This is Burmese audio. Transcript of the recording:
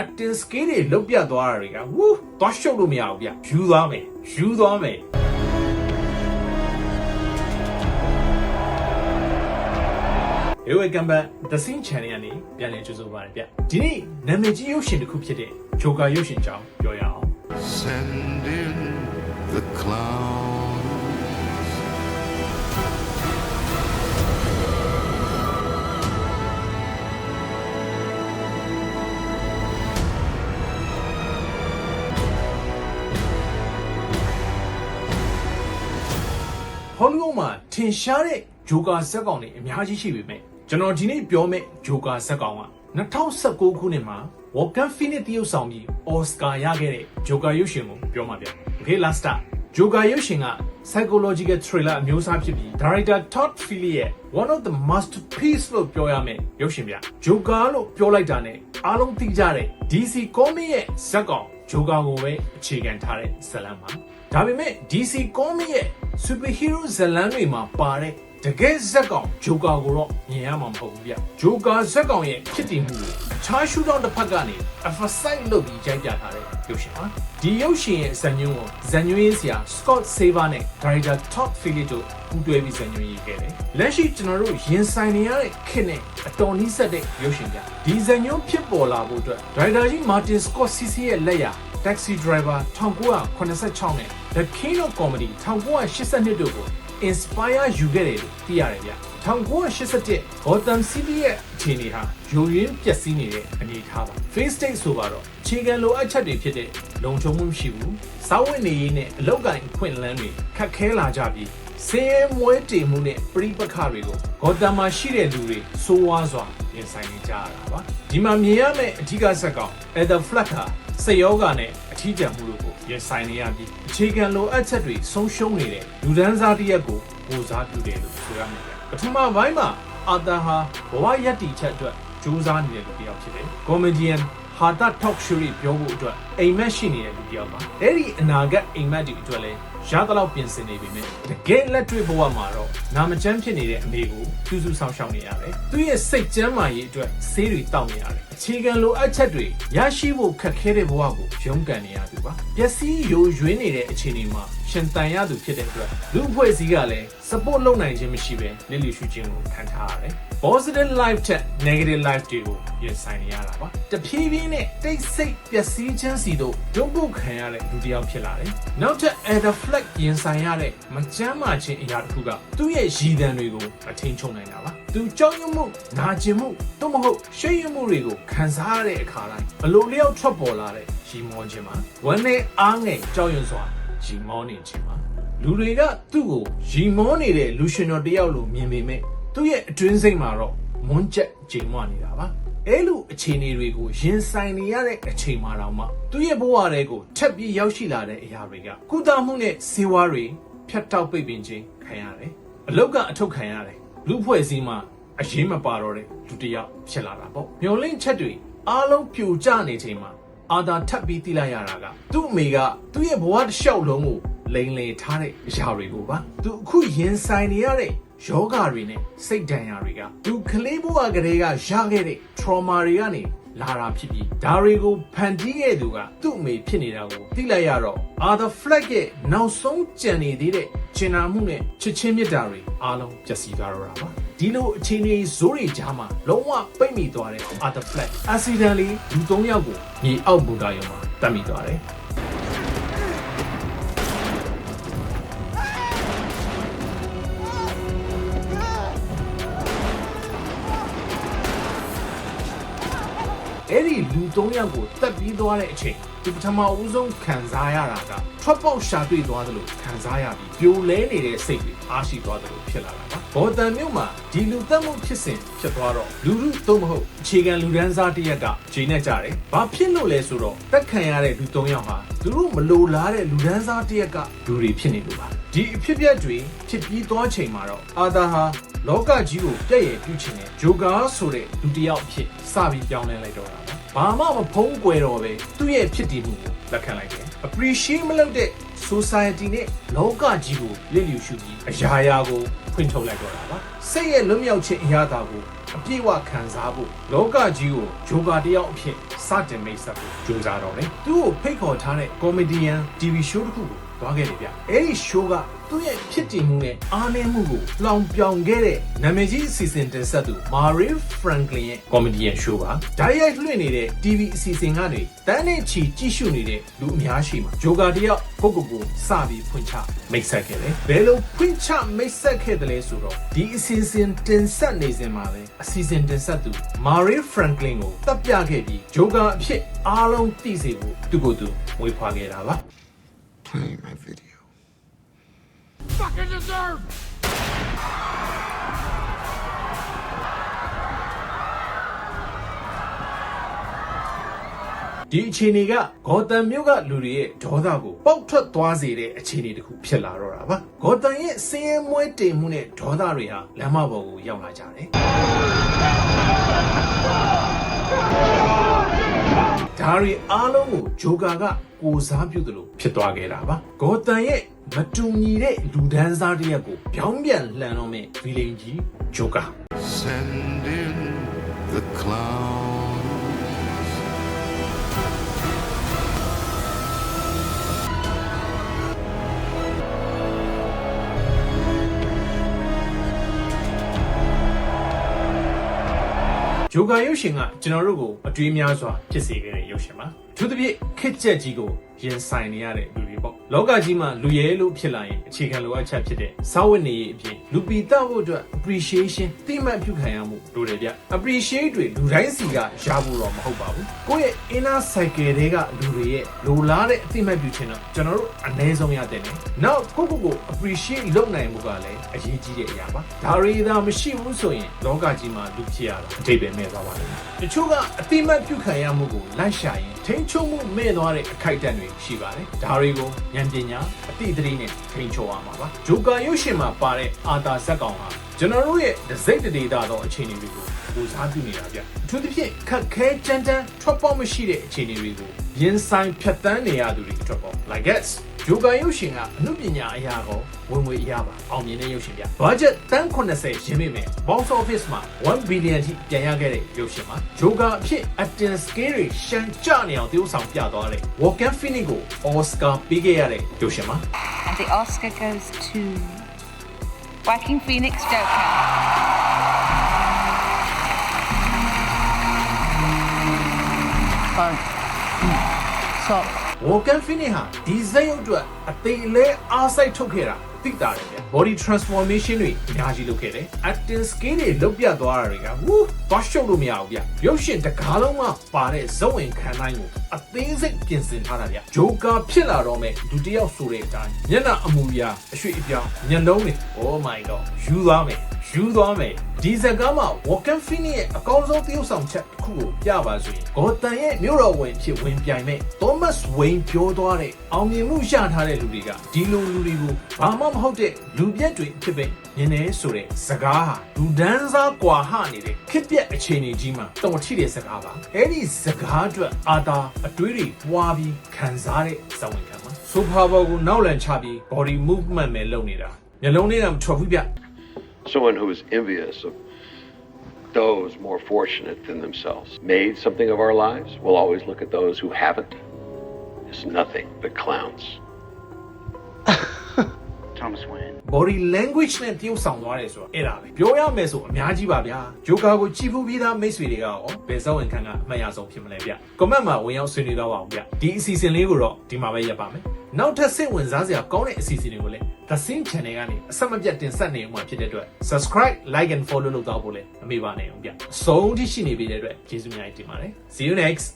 acting skill တွေလုတ်ပြတ်သွားတာတွေကဝူးသွားရှုပ်လို့မရဘူးဗျယူသွားမယ်ယူသွားမယ် Hey welcome back The Scene Channel ကနေပြန်လည်ကြိုဆိုပါရစေဗျဒီနေ့နာမည်ကြီးရုပ်ရှင်တစ်ခုဖြစ်တဲ့ Joker ရုပ်ရှင်ကြောင်းပြောရအောင် Send in the clown. ဟောလိဝုဒ်မှာထင်ရှားတဲ့ဂျိုကာဇက်ကောင်တွေအများကြီးရှိပေမဲ့ကျွန်တော်ဒီနေ့ပြောမယ့်ဂျိုကာဇက်ကောင်က2019ခုနှစ်မှာ Walker Phoenix တရုတ်ဆောင်ပြီး Oscar ရခဲ့တဲ့ဂျိုကာရုပ်ရှင်ကိုပြောမှာဗျ Okay last start ဂျိုကာရုပ်ရှင်က psychological thriller အမျိုးအစားဖြစ်ပြီး director Todd Phillips ရဲ့ one of the masterpiece လို့ပြောရမယ်ရုပ်ရှင်ဗျဂျိုကာလို့ပြောလိုက်တာနဲ့အားလုံးသိကြတဲ့ DC Comics ရဲ့ဇက်ကောင်ဂျိုကာကိုပဲအခြေခံထားတဲ့ဇာတ်လမ်းပါ ဒါပေမဲ့ DC Comics ရဲ့ superhero ဇာတ်လမ်းတွေမှာပါတဲ့တကယ်ဇက်ကောင်ဂျိုကာကိုတော့မြင်ရမှာမဟုတ်ဘူးဗျဂျိုကာဇက်ကောင်ရဲ့ဖြစ်တည်မှုကိုအခြားရှူတော့တစ်ဖက်ကနေ emphasize လုပ်ပြီးကြိုက်ပြထားတဲ့ရုပ်ရှင်ပါဒီရုပ်ရှင်ရဲ့ဇာတ်ညွှန်းကိုဇာတ်ညွှန်းရေးဆရာ Scott Saver နဲ့ director Todd Phillips တို့ပူးတွဲပြီးဇာတ်ညွှန်းရေးခဲ့တယ်လက်ရှိကျွန်တော်တို့ရင်ဆိုင်နေရတဲ့ခေတ်နဲ့အတော်နီးစပ်တဲ့ရုပ်ရှင်ပြဒီဇာတ်ညွှန်းဖြစ်ပေါ်လာဖို့အတွက် director ကြီး Martin Scorsese ရဲ့လက်ရာ Taxi Driver 1986နဲ့ The King of Comedy 1982တို့ကို inspire ယူခဲ့တယ်လို့သိရတယ်ဗျ1981 Gotham City ရဲ့အခြေအနေဟာယိုယွင်းပျက်စီးနေတဲ့အနေအထားပါ Face State ဆိုပါတော့အခြေခံလိုအပ်ချက်တွေဖြစ်တဲ့လုံခြုံမှုမရှိဘူးစာဝတ်နေရေးနဲ့အလောက်ကိုင်းအခွင့်အလမ်းတွေခက်ခဲလာကြပြီးစင်းရဲမွဲတေမှုနဲ့ပြိပခတွေကိုဂေါ်တမ်မှာရှိတဲ့လူတွေစိုးဝါးစွာရင်ဆိုင်နေကြရတာပါဒီမှာမြင်ရမယ့်အဓိကဇက်ကောင် Ether Flack ဟာ စိတ်ယောဂနဲ့အထီးကျန်မှုတို့ကိုရင်ဆိုင်နေရပြီးအခြေခံလိုအပ်ချက်တွေဆုံးရှုံးနေတဲ့လူဒန်းစားတစ်ရက်ကိုကိုစားပြုတယ်လို့ဆိုရမယ်ဗျပထမပိုင်းမှာအာသာဟာဘဝရက်တီချက်အတွက်ကြိုးစားနေတဲ့လူတစ်ယောက်ဖြစ်တယ်။ comedian ဟာတာ talk show တွေပြောဖို့အတွက်အိမ်မက်ရှိနေတဲ့လူတစ်ယောက်ပါ။အဲ့ဒီအနာဂတ်အိမ်မက်တွေအတွက်လည်း ရသလောက်ပြင်ဆင်နေပြီမြဲတကယ်လက်တွေ့ဘဝမှာတော့နာမကျန်းဖြစ်နေတဲ့အမေကိုကျူးစူးဆောင်ရှောက်နေရတယ်။သူ့ရဲ့စိတ်ကျန်းမာရေးအတွက်ဆေးတွေတောက်နေရတယ်။အခြေခံလိုအပ်ချက်တွေရရှိဖို့ခက်ခဲတဲ့ဘဝကိုရုန်းကန်နေရသူပါ။ပျက်စီးယိုယွင်းနေတဲ့အခြေအနေမှာရှင်တန်ရသူဖြစ်တဲ့အတွက်လူအဖွဲ့အစည်းကလည်း support လုပ်နိုင်ခြင်းမရှိဘဲလစ်လျူရှုခြင်းကိုခံထားရတယ်။ positive life ထက် negative life တွေကိုရင်ဆိုင်နေရတာပါ။တဖြည်းဖြည်းနဲ့တိတ်ဆိတ်ပျက်စီးခြင်းစီတို့ဒုက္ခခံရတဲ့လူတစ်ယောက်ဖြစ်လာတယ်။နောက်ထပ် Ether Fleck ရင်ဆိုင်ရတဲ့မကြမ်းမာခြင်းအရာတစ်ခုကသူ့ရဲ့ရည်တံတွေကိုအထင်ချုံနိုင်တာပါ။သူကြောက်ရွံ့မှု၊နာကျင်မှုသို့မဟုတ်ရှေ့ရမှုတွေကိုခံစားရတဲ့အခါတိုင်းဘလို့လျောက်ထွက်ပေါ်လာတဲ့ရီမောခြင်းမှာဝမ်းနဲ့အားငယ်ကြောက်ရွံ့စွာရီမောနေခြင်းမှာလူတွေကသူ့ကိုရီမောနေတဲ့လူရှင်တော်တစ်ယောက်လိုမြင်ပေမဲ့သူ့ရဲ့အတွင်းစိတ်မှာတော့မွန်းကျက်ချိန်မွနေတာပါ အဲလိုအခြေအနေတွေကိုရင်ဆိုင်နေရတဲ့အချိန်မှတော့မှသူ့ရဲ့ဘဝတွေကိုထပ်ပြီးရောက်ရှိလာတဲ့အရာတွေကကုသမှုနဲ့စေဝါတွေဖြတ်တောက်ပိတ်ပင်ခြင်းခံရတယ်အလောက်ကအထုတ်ခံရတယ်လူဖွဲ့စည်းမှာအရေးမပါတော့တဲ့လူတစ်ယောက်ဖြစ်လာတာပေါ့မျောလင့်ချက်တွေအားလုံးပြိုကျနေချိန်မှာအာသာထပ်ပြီးတိလိုက်ရတာကသူ့အမေကသူ့ရဲ့ဘဝတစ်လျှောက်လုံးကိုလိန်လေထားတဲ့အရာတွေကိုပါသူအခုရင်ဆိုင်နေရတဲ့ ယောဂတွေနဲ့စိတ်ဒဏ်ရာတွေကသူကလေးဘဝကလေးကရခဲ့တဲ့ trauma တွေကနေလာတာဖြစ်ပြီးဒါတွေကိုဖန်တီးခဲ့သူကသူ့အမေဖြစ်နေတာကိုသိလိုက်ရတော့ Arthur Fleck ရဲ့နောက်ဆုံးကြံနေသေးတဲ့ကျင်နာမှုနဲ့ချစ်ချင်းမြတ်တာတွေအားလုံးပျက်စီးသွားတော့တာပါဒီလိုအခြေအနေဇိုးတွေကြားမှာလုံးဝပိတ်မိသွားတဲ့ Arthur Fleck accidentally လူ၃ယောက်ကိုမြေအောက်ဘူတာရုံမှာတတ်မိသွားတယ် ၃ယောက်ကိုတက်ပြီးသွားတဲ့အချိန်ဒီပထမဦးဆုံးခံစားရတာကထွက်ပေါက်ရှာတွေ့သွားသလိုခံစားရပြီးပြိုလဲနေတဲ့စိတ်တွေအားရှိသွားသလိုဖြစ်လာတာပါဘော်တန်မြို့မှာဒီလူတက်မှုဖြစ်စဉ်ဖြစ်သွားတော့လူလူသို့မဟုတ်အခြေခံလူဒန်းစားတစ်ရက်ကဂျင်းနဲ့ကြတယ်ဘာဖြစ်လို့လဲဆိုတော့တက်ခံရတဲ့လူ၃ယောက်ဟာသူတို့မလိုလားတဲ့လူဒန်းစားတစ်ရက်ကလူတွေဖြစ်နေလို့ပါဒီအဖြစ်အပျက်တွေဖြစ်ပြီးသွားချိန်မှာတော့အာသာဟာ လောကကြီးကိုပြည့်ရည်ပြုချင်တဲ့ဂျိုကာဆိုတဲ့လူတစ်ယောက်အဖြစ်စပြီးပြောင်းလဲလိုက်တော့တာပါဘာမှမဖုံးကွယ်တော့ပဲသူ့ရဲ့ဖြစ်တည်မှုကိုလက်ခံလိုက်တယ် appreciate မလုပ်တဲ့ society နဲ့လောကကြီးကိုလစ်လျူရှုပြီးအရာရာကိုဖွင့်ထုတ်လိုက်တော့တာပါစိတ်ရဲ့လွတ်မြောက်ခြင်းအရာသာကိုအပြည့်အဝခံစားဖို့လောကကြီးကိုဂျိုကာတယောက်အဖြစ်စတင်မိတ်ဆက်ဖို့ကြိုးစားတော့တယ်သူ့ကိုဖိတ်ခေါ်ထားတဲ့ကောမဒီယန် TV show တစ်ခုကို သွားခဲ့တယ်ဗျအဲ့ဒီ show ကသူ့ရဲ့ဖြစ်တည်မှုနဲ့အားနည်းမှုကိုလောင်ပြောင်ခဲ့တဲ့နာမည်ကြီးအစီအစဉ်တင်ဆက်သူ Marie Franklin ရဲ့ comedian show ပါဓာတ်ရိုက်လွှင့်နေတဲ့ TV အစီအစဉ်ကနေတန်းနဲ့ချီကြည့်ရှုနေတဲ့လူအများရှိမှာဂျိုကာတယောက်ကိုကိုကိုစပြီးဖွင့်ချမိတ်ဆက်ခဲ့တယ်ဘယ်လိုဖွင့်ချမိတ်ဆက်ခဲ့တယ်လဲဆိုတော့ဒီအစီအစဉ်တင်ဆက်နေစဉ်မှာပဲအစီအစဉ်တင်ဆက်သူ Marie Franklin ကိုတပ်ပြခဲ့ပြီးဂျိုကာအဖြစ်အားလုံးသိစေဖို့သူ့ကိုယ်သူဝေဖွာခဲ့တာပါ Play my video. fucking deserve. ဒီအခြေအနေကဂေါ်တန်မြို့ကလူတွေရဲ့ဒေါသကိုပေါက်ထွက်သွားစေတဲ့အခြေအနေတစ်ခုဖြစ်လာတော့တာပါဂေါ်တန်ရဲ့စင်းရဲမွဲတင်မှုနဲ့ဒေါသတွေဟာလမ်းမပေါ်ကိုရောက်လာကြတယ် ဒါရီအားလုံးကိုဂျိုကာကကိုစားပြုတ်တယ်လို့ဖြစ်သွားခဲ့တာပါဂေါ်တန်ရဲ့မတူညီတဲ့လူဒန်းစားတစ်ရက်ကိုပြောင်းပြန်လှန်တော့မဲ့ဗီလိန်ကြီးဂျိုကာ Send in the clown. ဂျိုကာရုပ်ရှင်ကကျွန်တော်တို့ကိုအတွေးများစွာဖြစ်စေခဲ့တဲ့ရုပ်ရှင်ပါ သူတစ်ပြည့်ခက်ချက်ကြီးကိုရင်ဆိုင်နေရတဲ့လူတွေပေါ့လောကကြီးမှာလူရဲလို့ဖြစ်လာရင်အခြေခံလိုအပ်ချက်ဖြစ်တဲ့စာဝတ်နေရေးအပြင်လူပီတောက်ဖို့အတွက် appreciation တိမှတ်ပြုခံရမှုလိုတယ်ဗျ appreciate တွေလူတိုင်းစီကရဖို့တော့မဟုတ်ပါဘူးကိုယ့်ရဲ့ inner cycle တွေကလူတွေရဲ့လိုလားတဲ့အတိမှတ်ပြုခြင်းတော့ကျွန်တော်တို့အနည်းဆုံးရတဲ့နေနောက်ကိုယ့်ကိုယ်ကို appreciate လုပ်နိုင်မှုကလည်းအရေးကြီးတဲ့အရာပါဒါရီသာမရှိဘူးဆိုရင်လောကကြီးမှာလူဖြစ်ရတာအတိတ်ပဲမဲ့သွားပါလိမ့်မယ်တချို့ကအတိမတ်ပြုခံရမှုကိုလိုက်ရှာရင် ထိန်းချုပ်မှုမဲ့သွားတဲ့အခိုက်အတန့်တွေရှိပါတယ်ဒါတွေကိုဉာဏ်ပညာအတိအသတိနဲ့ထိန်းချုပ်ရမှာပါဂျိုကာရုပ်ရှင်မှာပါတဲ့အာတာဇက်ကောင်ဟာကျွန်တော်တို့ရဲ့ဒစိတ်တဒေတာသောအခြေအနေတွေကိုကိုစားပြုနေတာဗျအထူးသဖြင့်ခက်ခဲကြမ်းတမ်းထွက်ပေါက်မရှိတဲ့အခြေအနေတွေကိုရင်ဆိုင်ဖြတ်တန်းနေရသူတွေအတွက်ပေါ့ like this ဂျိုကာရုပ်ရှင်ကအမှုပညာအရာကောဝင်ငွေအရာပါအောင်မြင်တဲ့ရုပ်ရှင်ဗျ။ budget တန်း80ရင်းမိမယ်။ box office မှာ1 billion ထိပြန်ရခဲ့တဲ့ရုပ်ရှင်ပါ။ဂျိုကာအဖြစ် acting skill တွေရှန်ကြနေအောင်တရုပ်ဆောင်ပြသွားတဲ့ Walken Phoenix ကို Oscar ပေးခဲ့ရတဲ့ရုပ်ရှင်ပါ And the Oscar goes to Joaquin Phoenix Joker. Fine. Stop. Walken Phoenix ဟာဒီဇက်ရုပ်အတွက်အသေးလဲအားစိုက်ထုတ်ခဲ့တာသိတာတယ်ဗျ body transformation တွေအများကြီးလုပ်ခဲ့တယ် acting skill တွေလုတ်ပြသွားတာတွေကဝူးသွားရှုပ်လို့မရဘူးဗျရုပ်ရှင်တကားလုံးမှာပါတဲ့ဇုံဝင်ခံတိုင်းကိုအသေးစိတ်ပြင်ဆင်ထားတာဗျဂျိုကာဖြစ်လာတော့မဲ့ဒုတိယဆိုတဲ့အတိုင်းမျက်နှာအမူအရာအရွှေ့အပြောင်းမျက်လုံးတွေ oh my god ယူသွားမယ် ယူသွားမယ်ဒီဇက်ကားမှာ Walken Phoenix ရဲ့အကောင်းဆုံးသရုပ်ဆောင်ချက်တစ်ခုကိုပြပါဆိုရင်ဂေါ်တန်ရဲ့မြို့တော်ဝင်ဖြစ်ဝင်ပြိုင်မဲ့ Thomas Wayne ပြောသွားတဲ့အောင်မြင်မှုရထားတဲ့လူတွေကဒီလိုလူတွေကိုဘာမှမဟုတ်တဲ့လူပြက်တွေဖြစ်ပဲနင်းနေဆိုတဲ့စကားဟာလူဒန်းစားကွာဟနေတဲ့ခစ်ပြက်အခြေအနေကြီးမှာတော်ထိတဲ့စကားပါအဲ့ဒီစကားအတွက်အာသာအတွေးတွေပွားပြီးခံစားတဲ့ဇဝင်ခံပါဆိုဖာဘောကိုနောက်လန်ချပြီး body movement ပဲလုပ်နေတာမျိုးလုံးလေးကမထွက်ဘူးဗျ someone who is envious of those more fortunate than themselves, made something of our lives, will always look at those who haven't as nothing but clowns. Thomas Wayne. body language နဲ့တရုပ်ဆောင်သွားတယ်ဆိုတော့အဲ့ဒါပဲပြောရမယ်ဆိုအများကြီးပါဗျာဂျိုကာကိုကြည့်ဖူးပြီးသားမိတ်ဆွေတွေကရောဘယ်စောဝင်ခံကအမှတ်ရဆုံးဖြစ်မလဲဗျ comment မှာဝင်ရောက်ဆွေးနွေးတော့ပါအောင်ဗျဒီအစီအစဉ်လေးကိုတော့ဒီမှာပဲရပ်ပါမယ် နောက်ထပ်စိတ်ဝင်စားစရာကောင်းတဲ့အစီအစဉ်တွေကိုလည်း The Same Channel ကနေအဆက်မပြတ်တင်ဆက်နေမှာဖြစ်တဲ့အတွက် subscribe like and follow လုပ်တော့ဖို့လည်းမမေ့ပါနဲ့အောင်ဗျအဆုံးထိရှိနေပြီတဲ့အတွက်ကျေးဇူးများတင်ပါတယ် see you next